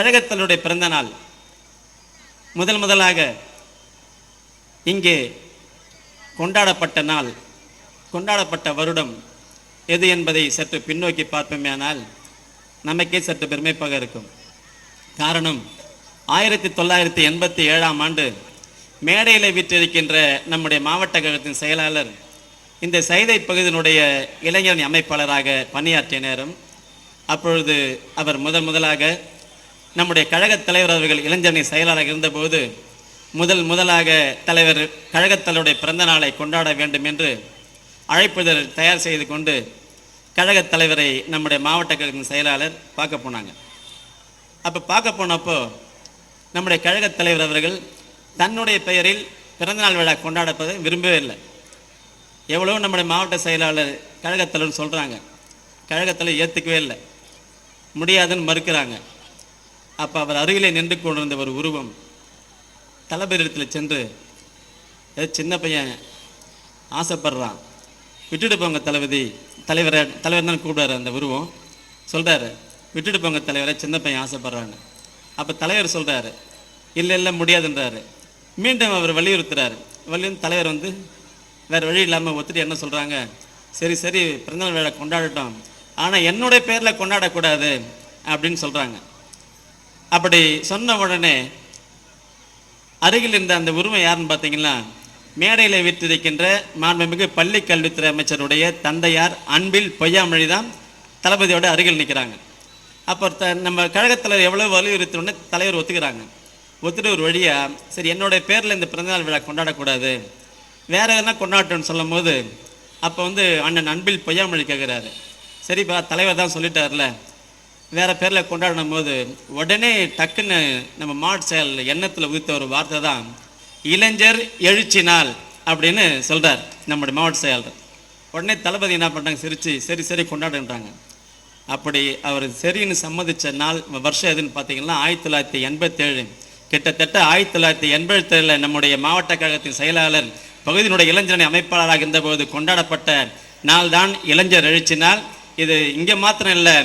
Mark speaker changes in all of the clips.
Speaker 1: கழகத்தலுடைய பிறந்த நாள். முதல் முதலாக இங்கே கொண்டாடப்பட்ட நாள் கொண்டாடப்பட்ட வருடம் எது என்பதை சற்று பின்னோக்கி பார்ப்போமேனால் நமக்கே சற்று பெருமைப்பாக இருக்கும். காரணம் ஆயிரத்தி தொள்ளாயிரத்தி எண்பத்தி ஏழாம் ஆண்டு மேடையில் விற்றிருக்கின்ற நம்முடைய மாவட்ட கழகத்தின் செயலாளர் இந்த சைதை பகுதியினுடைய இளைஞரணி அமைப்பாளராக பணியாற்றிய நேரம் அப்பொழுது அவர் முதன் முதலாக நம்முடைய கழகத் தலைவர் அவர்கள் இளைஞரணி செயலாளராக இருந்தபோது முதல் முதலாக தலைவர் கழகத்தலுடைய பிறந்த நாளை கொண்டாட வேண்டும் என்று அழைப்புதல் தயார் செய்து கொண்டு கழகத் தலைவரை நம்முடைய மாவட்ட கழகத்தின் செயலாளர் பார்க்க போனாங்க. அப்போ பார்க்க போனப்போ நம்முடைய கழகத் தலைவர் அவர்கள் தன்னுடைய பெயரில் பிறந்தநாள் விழா கொண்டாடப்பதை விரும்பவே இல்லை. எவ்வளோ நம்முடைய மாவட்ட செயலாளர் கழகத் தலைவர் சொல்கிறாங்க கழகத்தில் ஏற்றுக்கவே இல்லை. முடியாதுன்னு மறுக்கிறாங்க. அப்போ அவர் அருகிலே நின்று கொண்டிருந்த ஒரு உருவம் தளபதியிடத்தில் சென்று ஏதோ சின்ன பையன் ஆசைப்படுறான். விட்டுட்டு போங்க தளபதி. தலைவரை தலைவர் தான் கூப்பிடுறாரு அந்த உருவம். சொல்கிறாரு விட்டுட்டு போங்க தலைவரை சின்ன பையன் ஆசைப்படுறான்னு. அப்போ தலைவர் சொல்கிறாரு இல்லை இல்லை முடியாதுன்றாரு. மீண்டும் அவர் வலியுறுத்துறாரு. வலியுறுத்தி தலைவர் வந்து வேறு வழி இல்லாமல் ஒத்துட்டு என்ன சொல்கிறாங்க சரி சரி பிறந்தநாள் விழா கொண்டாடட்டும். ஆனால் என்னுடைய பேரில் கொண்டாடக்கூடாது. அப்படின்னு சொல்கிறாங்க அப்படி சொன்ன உடனே அருகில் இருந்த அந்த உருவம் யாருன்னு பார்த்தீங்கன்னா மேடையில் வீற்றிருக்கின்ற மாண்புமிகு பள்ளி கல்வித்துறை அமைச்சருடைய தந்தையார் அன்பில் பொய்யாமொழி தான் தளபதியோட அருகில் நிற்கிறாங்க அப்போ த நம்ம கழகத்தில் எவ்வளோ வலியுறுத்தணுன்னு தலைவர் ஒத்துக்கிறாங்க. ஒத்துட்டு ஒரு வழியாக சரி என்னுடைய பேரில் இந்த பிறந்தநாள் விழா கொண்டாடக்கூடாது. வேறு எதனா கொண்டாட்டோன்னு சொல்லும் போது அப்போ வந்து அண்ணன் அன்பில் பொய்யாமொழி கேட்குறாரு சரிப்பா தலைவர் தான் சொல்லிட்டார்ல. வேற பேரில் கொண்டாடும் போது உடனே டக்குன்னு நம்ம மாட் செயல் எண்ணத்தில் உதித்த ஒரு வார்த்தை தான் இளைஞர் எழுச்சி நாள் அப்படின்னு சொல்கிறார் நம்முடைய மாவட்ட செயலர். உடனே தளபதி என்ன பண்ணுறாங்க சிரிச்சு சரி சரி கொண்டாடுன்றாங்க. அப்படி அவர் சரின்னு சம்மதிச்ச நாள் வருஷம் எதுன்னு பார்த்தீங்கன்னா ஆயிரத்தி தொள்ளாயிரத்தி எண்பத்தேழு. கிட்டத்தட்ட ஆயிரத்தி தொள்ளாயிரத்தி எண்பத்தேழில் நம்முடைய மாவட்ட கழகத்தின் செயலாளர் பகுதியினுடைய இளைஞரணி அமைப்பாளராக இருந்தபோது கொண்டாடப்பட்ட நாள் தான் இளைஞர் எழுச்சி நாள் இது இங்கே மாத்திரம் இல்லை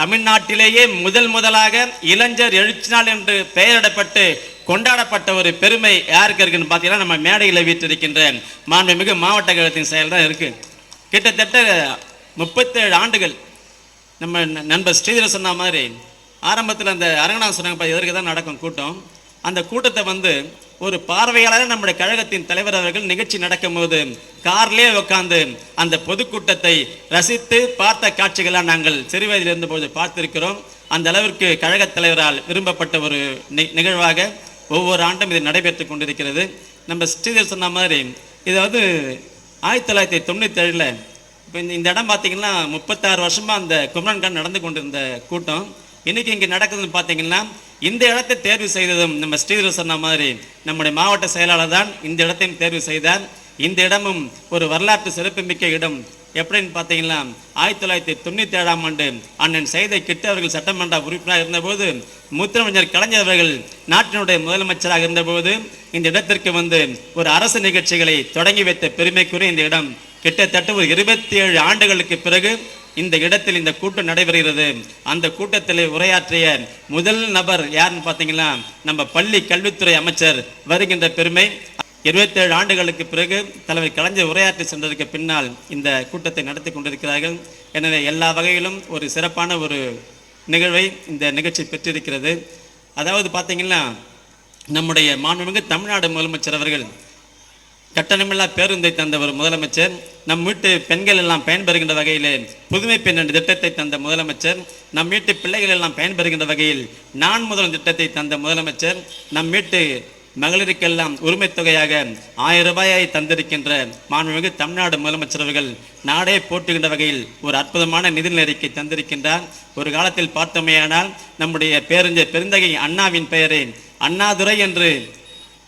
Speaker 1: தமிழ்நாட்டிலேயே முதல் முதலாக இளைஞர் எழுச்சி நாள் என்று பெயரிடப்பட்டு கொண்டாடப்பட்ட ஒரு பெருமை யாருக்கு இருக்குன்னு பார்த்தீங்கன்னா நம்ம மேடையில் வீற்றிருக்கின்ற மாண்புமிகு மாவட்ட கழகத்தின் செயல் தான் இருக்குது கிட்டத்தட்ட முப்பத்தேழு ஆண்டுகள் நம்ம நண்பர் ஸ்ரீதர் சொன்ன மாதிரி ஆரம்பத்தில் அந்த அரங்கநாதன் சொன்னாங்க எதற்கு தான் நடக்கும் கூட்டம்? அந்த கூட்டத்தை வந்து ஒரு பார்வையாளர் நம்முடைய கழகத்தின் தலைவர் அவர்கள் நிகழ்ச்சி நடக்கும்போது கார்லேயே உட்காந்து அந்த பொதுக்கூட்டத்தை ரசித்து பார்த்த காட்சிகளாக நாங்கள் சிறு வயதில் இருந்தபோது பார்த்திருக்கிறோம். அந்த அளவிற்கு கழகத் தலைவரால் விரும்பப்பட்ட ஒரு நி- நிகழ்வாக ஒவ்வொரு ஆண்டும் இது நடைபெற்று கொண்டிருக்கிறது. நம்ம ஸ்ரீதர் சொன்ன மாதிரி இது வந்து ஆயிரத்தி தொள்ளாயிரத்தி தொண்ணூற்றி ஏழில் இப்போ இந்த இந்த இடம் பார்த்திங்கன்னா முப்பத்தாறு வருஷமாக அந்த குமரன்கான் நடந்து கொண்டிருந்த கூட்டம். இன்னைக்கு இங்கே நடக்குதுன்னு பார்த்தீங்கன்னா இந்த இடத்தை தேர்வு செய்ததும் நம்ம ஸ்ரீதர் சொன்ன மாதிரி நம்முடைய மாவட்ட செயலாளர் தான் இந்த இடத்தையும் தேர்வு செய்தார். இந்த இடமும் ஒரு வரலாற்று சிறப்புமிக்க இடம். எப்படின்னு பார்த்தீங்கன்னா ஆயிரத்தி தொள்ளாயிரத்தி தொண்ணூற்றி ஏழாம் ஆண்டு அண்ணன் செய்தை கிட்ட அவர்கள் சட்டமன்ற உறுப்பினராக இருந்தபோது முத்தமிழர் கலைஞர் அவர்கள் நாட்டினுடைய முதலமைச்சராக இருந்தபோது இந்த இடத்திற்கு வந்து ஒரு அரசு நிகழ்ச்சிகளை தொடங்கி வைத்த பெருமைக்குரிய இந்த இடம். கிட்டத்தட்ட ஒரு இருபத்தி ஏழு ஆண்டுகளுக்கு பிறகு இந்த இடத்தில் இந்த கூட்டம் நடைபெறுகிறது. அந்த கூட்டத்தில் உரையாற்றிய முதல் நபர் யாருன்னு பார்த்தீங்கன்னா நம்ம பள்ளி கல்வித்துறை அமைச்சர் வருகின்ற பெருமை. இருபத்தேழு ஆண்டுகளுக்கு பிறகு தலைவர் கலைஞர் உரையாற்றி சென்றதற்கு பின்னால் இந்த கூட்டத்தை நடத்தி கொண்டிருக்கிறார்கள். எனவே எல்லா வகையிலும் ஒரு சிறப்பான ஒரு நிகழ்வை இந்த நிகழ்ச்சி பெற்றிருக்கிறது. அதாவது பார்த்தீங்கன்னா நம்முடைய மாண்புமிகு தமிழ்நாடு முதலமைச்சர் அவர்கள் கட்டணமில்லா பேருந்தை தந்த ஒரு முதலமைச்சர். நம் வீட்டு பெண்கள் எல்லாம் பயன்பெறுகின்ற வகையிலே புதுமை பெண் என்ற திட்டத்தை தந்த முதலமைச்சர். நம் வீட்டு பிள்ளைகள் எல்லாம் பயன்பெறுகின்ற வகையில் நான் முதல் திட்டத்தை தந்த முதலமைச்சர். நம் வீட்டு மகளிருக்கெல்லாம் உரிமை தொகையாக ஆயிரம் ரூபாயை தந்திருக்கின்ற மாண்புமிகு தமிழ்நாடு முதலமைச்சர் அவர்கள் நாடே போட்டுகின்ற வகையில் ஒரு அற்புதமான நிதிநிலை அறிக்கை தந்திருக்கின்றார். ஒரு காலத்தில் பார்த்தோமேயானால் நம்முடைய பேரஞ்சர் பெருந்தகை அண்ணாவின் பெயரை அண்ணாதுரை என்று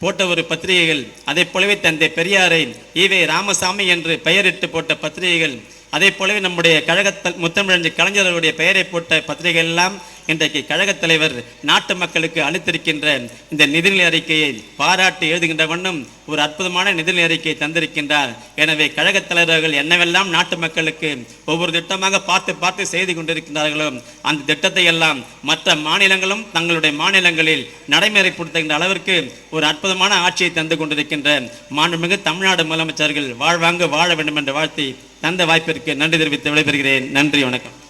Speaker 1: போட்ட ஒரு பத்திரிகைகள் அதைப் போலவே தந்தை பெரியாரை ஈவே ராமசாமி என்று பெயரிட்டு போட்ட பத்திரிகைகள் அதே போலவே நம்முடைய கழகத்தல் முத்தமிழஞ்சு கலைஞர்களுடைய பெயரை போட்ட பத்திரிகை எல்லாம் இன்றைக்கு கழகத் தலைவர் நாட்டு மக்களுக்கு அளித்திருக்கின்ற இந்த நிதிநிலை அறிக்கையை பாராட்டி எழுதுகின்ற வண்ணம் ஒரு அற்புதமான நிதிநிலை அறிக்கையை தந்திருக்கின்றார். எனவே கழகத் தலைவர்கள் என்னவெல்லாம் நாட்டு மக்களுக்கு ஒவ்வொரு திட்டமாக பார்த்து பார்த்து செய்து கொண்டிருக்கின்றார்களோ அந்த திட்டத்தை எல்லாம் மற்ற மாநிலங்களும் தங்களுடைய மாநிலங்களில் நடைமுறைப்படுத்துகின்ற அளவிற்கு ஒரு அற்புதமான ஆட்சியை தந்து கொண்டிருக்கின்ற மாண்புமிகு தமிழ்நாடு முதலமைச்சர்கள் வாழ்வாங்கு வாழ வேண்டும் என்று வாழ்த்தி தந்த வாய்ப்பிற்கு நன்றி தெரிவித்து விடைபெறுகிறேன். நன்றி வணக்கம்.